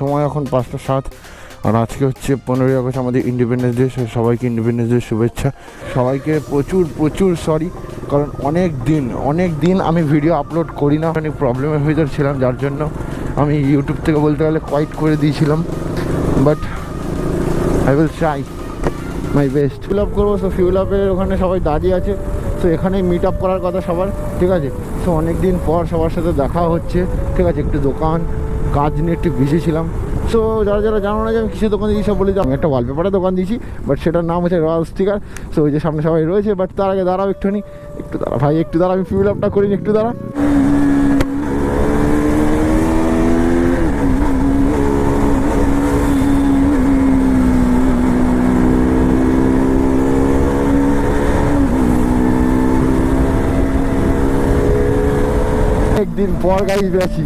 সময় এখন পাঁচটা সাত। আর আজকে হচ্ছে পনেরোই আগস্ট, আমাদের ইন্ডিপেন্ডেন্স ডে সবাইকে ইন্ডিপেন্ডেন্স ডে শুভেচ্ছা। সবাইকে প্রচুর প্রচুর সরি কারণ অনেক দিন অনেক দিন আমি ভিডিও আপলোড করি না। অনেক প্রবলেমের ভিতর ছিলাম যার জন্য আমি ইউটিউব থেকে বলতে গেলে কোয়াইট করে দিয়েছিলাম। But I will try my best fill up করব সো ফিল আপের ওখানে সবাই দাঁড়িয়ে আছে। সো এখানেই মিট আপ করার কথা সবার, ঠিক আছে? সো অনেক দিন পর সবার সাথে দেখা হচ্ছে, ঠিক আছে? একটু দোকান কাজ নিয়ে একটু বিজি ছিলাম। সো যারা যারা জানো না যে আমি কিসের দোকান দিয়েছি সব বলি আমি একটা ওয়ালপেপারের দোকান দিয়েছি বাট সেটার নাম হচ্ছে রয়্যাল স্টিকার সো ওই যে সামনে সবাই রয়েছে বাট তার আগে দাঁড়াও একটুখানি। একটু দাঁড়া ভাই, একটু দাঁড়া আমি ফিউল আপটা করিনি, একটু দাঁড়া একদিন পর গাড়ি বেশি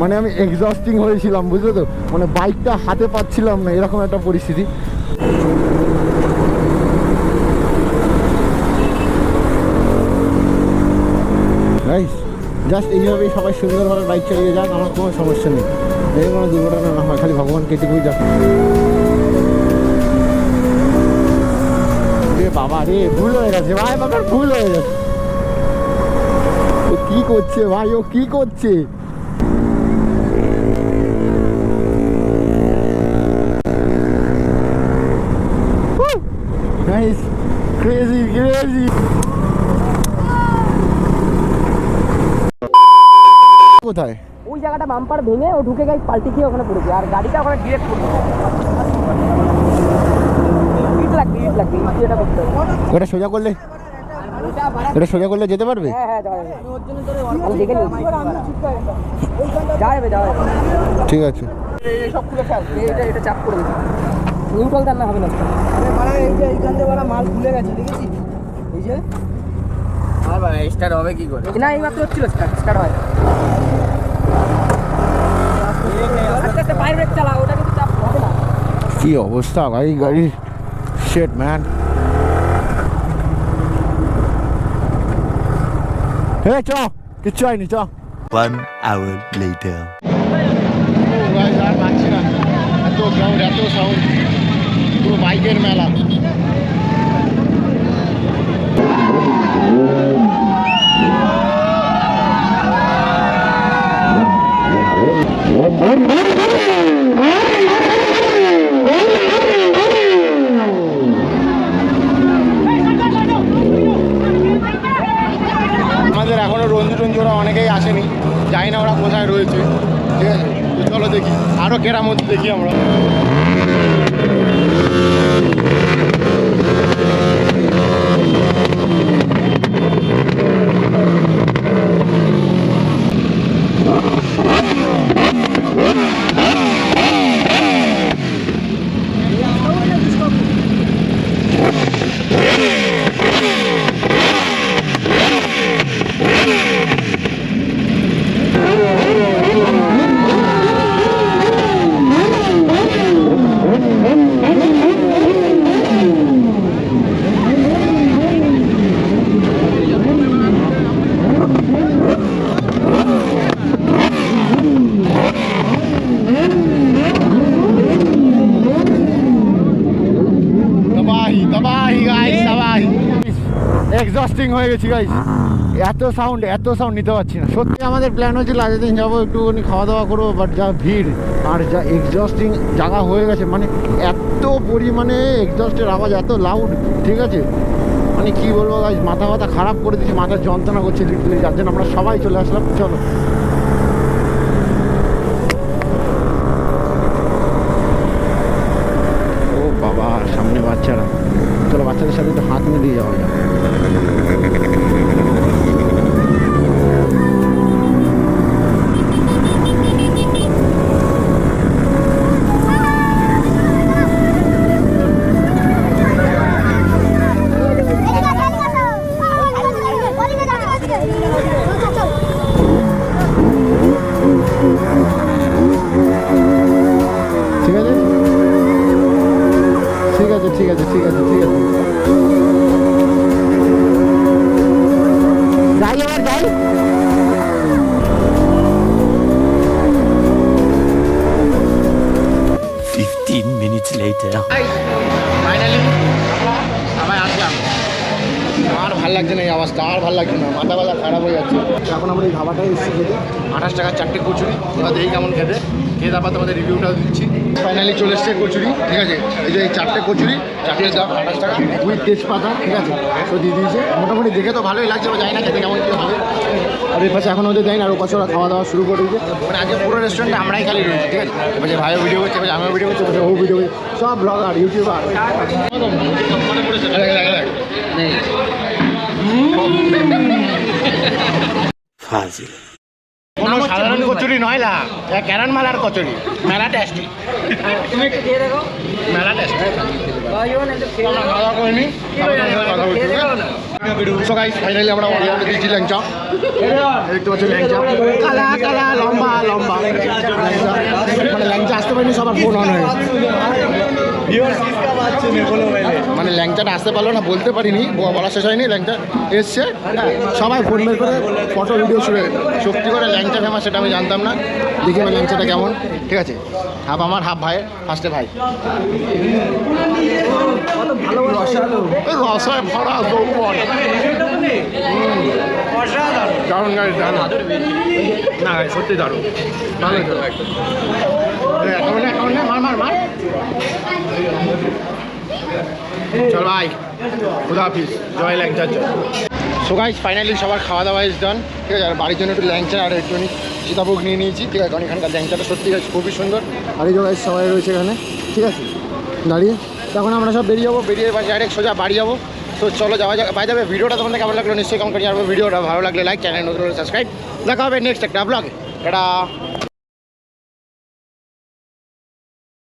মানে আমি এক্সস্টিং হয়েছিলাম, বুঝলে তো? মানে বাইকটা হাতে পাচ্ছিলাম না, এরকম একটা পরিস্থিতি। জাস্ট এইভাবেই সবাই সুন্দরভাবে বাইক চালিয়ে যাক, আমার কোনো সমস্যা নেই। এই কোনো দুর্ঘটনা না হয়, খালি ভগবানকে এটুকুই যাক। বাবা রে, ভুল হয়ে গেছে। ভাই বাবার ভুল হয়ে গেছে। ও কি করছে, ভাই, ও কি করছে? নাইস ক্রেজি ক্রেজি কোথায়? ওই জায়গাটা বাম্পার ভেঙে ও ঢুকে গাই পাল্টি খেয়ে ওখানে পড়েছে। আর গাড়িটা ওখানে ডিরেক্ট পড়বে ইট লাগবে ইট লাগবে ইট যেটা করতে ওটা সোজা করলে এটা সোজা করলে যেতে পারবে? হ্যাঁ হ্যাঁ যাওয়া যাবে। আমি দেখে নিয়েছি যাবে যাবে। ঠিক আছে। সব খুলে ফেল। এটা এটা চাপ করে দিচ্ছি। নিউট্রাল দেন না হবে না। মানে এই যে এইখান থেকে বলা মাল খুলে গেছে দেখেছি এই যে। স্টার্ট হবে কি করে? না এই মাত্র হচ্ছিল স্টার্ট স্টার্ট হয়। আস্তে আস্তে পায়ের ব্রেক চালা ওটা কিন্তু চাপ হবে না। কি অবস্থা ভাই গাড়ির শেট ম্যান হে চ কিচ্ছু হয়নি চ। One hour later. আর পাচ্ছি না। এত সাউন্ড এত সাউন্ড পুরো বাইকের মেলা। আমাদের এখনও রঞ্জু ওরা অনেকেই আসেনি। জানি না ওরা কোথায় রয়েছে। ঠিক আছে চলো দেখি। আরও কেরামত দেখি আমরা। এক্সস্টিং হয়ে গেছি গাইস এত সাউন্ড এত সাউন্ড নিতে পারছি না। সত্যি আমাদের প্ল্যান হচ্ছিল আগের দিন যাব, একটুখানি খাওয়া দাওয়া করব বাট যা ভিড়, আর যা এক্সস্টিং জায়গা হয়ে গেছে মানে এত পরিমাণে এক্সস্টের আওয়াজ, এত লাউড ঠিক আছে? মানে কি বলব গাইস মাথা মাথা খারাপ করে দিচ্ছি মাথার যন্ত্রণা করছে লিটালি যার জন্য আমরা সবাই চলে আসলাম। চলো। ঠিক আছে ঠিক আছে ঠিক আছে। যাই আবার যাই। 15 minutes later. ফাইনালি আবার আসলাম। আর ভালো লাগছে না এই অবস্থা আর ভালো লাগছে না। মাথা ব্যথা খারাপ হয়ে যাচ্ছে। এখন আমরা এই খাবারটাই এসেছি খেতে। আঠাশ টাকার চারটে কচুরি। তোমরা দেখি কেমন খেতে। খেয়ে তারপর তোমাদের রিভিউটাও দিচ্ছি। ফাইনালি চলে এসছে কচুরি, ঠিক আছে? এই যে চারটে কচুরি, চারটে দাম আঠাশ টাকা উইথ তেজপাতা, ঠিক আছে? তো দিয়ে দিয়েছে। মোটামুটি দেখে তো ভালোই লাগছে জানি না খেতে কেমন কী হবে। আর এই পাশে এখন ওদের দেয় না, আর ও পাশে ওরা খাওয়া দাওয়া শুরু করে দিয়েছে। মানে আজকে পুরো রেস্টুরেন্টে আমরাই খালি রয়েছি, ঠিক আছে? এবার ভাইও ভিডিও করছে, এবার আমিও ভিডিও করছি ও ভিডিও করছে। সব ব্লগার ইউটিউবার Fazil. কোনো সাধারণ কচুরি নয় এটা ক্যারান মালার কচুরি। মেলা টেস্টি তুমি একটু খেয়ে দেখো। মেলা টেস্টি ভাইজন একটু খেয়ে আমরা দেখো। খাওয়া করিনি। কথা বলছি খেয়ে দেখো না। সো গাইস ফাইনালি আমরা অর্ডার দিচ্ছি ল্যাংচা। দেখতে পাচ্ছি ল্যাংচা। কালা কালা লম্বা লম্বা। মানে ল্যাংচা আসতে পারিনি সবার ফোন অন হয়ে মানে ল্যাংচাটা আসতে পারল না বলতে পারিনি বলা শেষ হয়নি ল্যাংচা এসছে। সবাই ফোন বের করে ফটো ভিডিও শুরু সত্যি করে ল্যাংচা ফেমাস সেটা আমি জানতাম না। দেখি এবার ল্যাংচাটা কেমন। ঠিক আছে? হাফ আমার হাফ ভাই ফার্স্টে ভাই। রসায় ভরা দারুণ গাড়ি দারুণ। না সত্যি দারুণ। ভালো। মার মার মার। চল ভাই খুদা হাফিজ, জয় ল্যাংচার জয়। সো গাইজ ফাইনালি সবার খাওয়া দাওয়া ইজ ডান ঠিক আছে? আর বাড়ির জন্য একটু ল্যাংচা আর একটুখানি সীতাভোগ নিয়ে নিয়েছি, ঠিক আছে? কারণ এখানকার ল্যাংচাটা সত্যি আছে খুবই সুন্দর। আর এই জায়গায় সবাই রয়েছে এখানে, ঠিক আছে? দাঁড়িয়ে। তখন আমরা সব বেরিয়ে যাব, বেরিয়ে ডাইরেক্ট সোজা বাড়ি যাব। তো চলো, যাওয়া যাক। বাই যাবে ভিডিওটা তোমাদের কেমন লাগল? নিশ্চয়ই কেমন করে ভিডিওটা ভালো লাগলে লাইক চ্যানেল নতুন সাবস্ক্রাইব দেখা হবে নেক্সট একটা ব্লগে এটা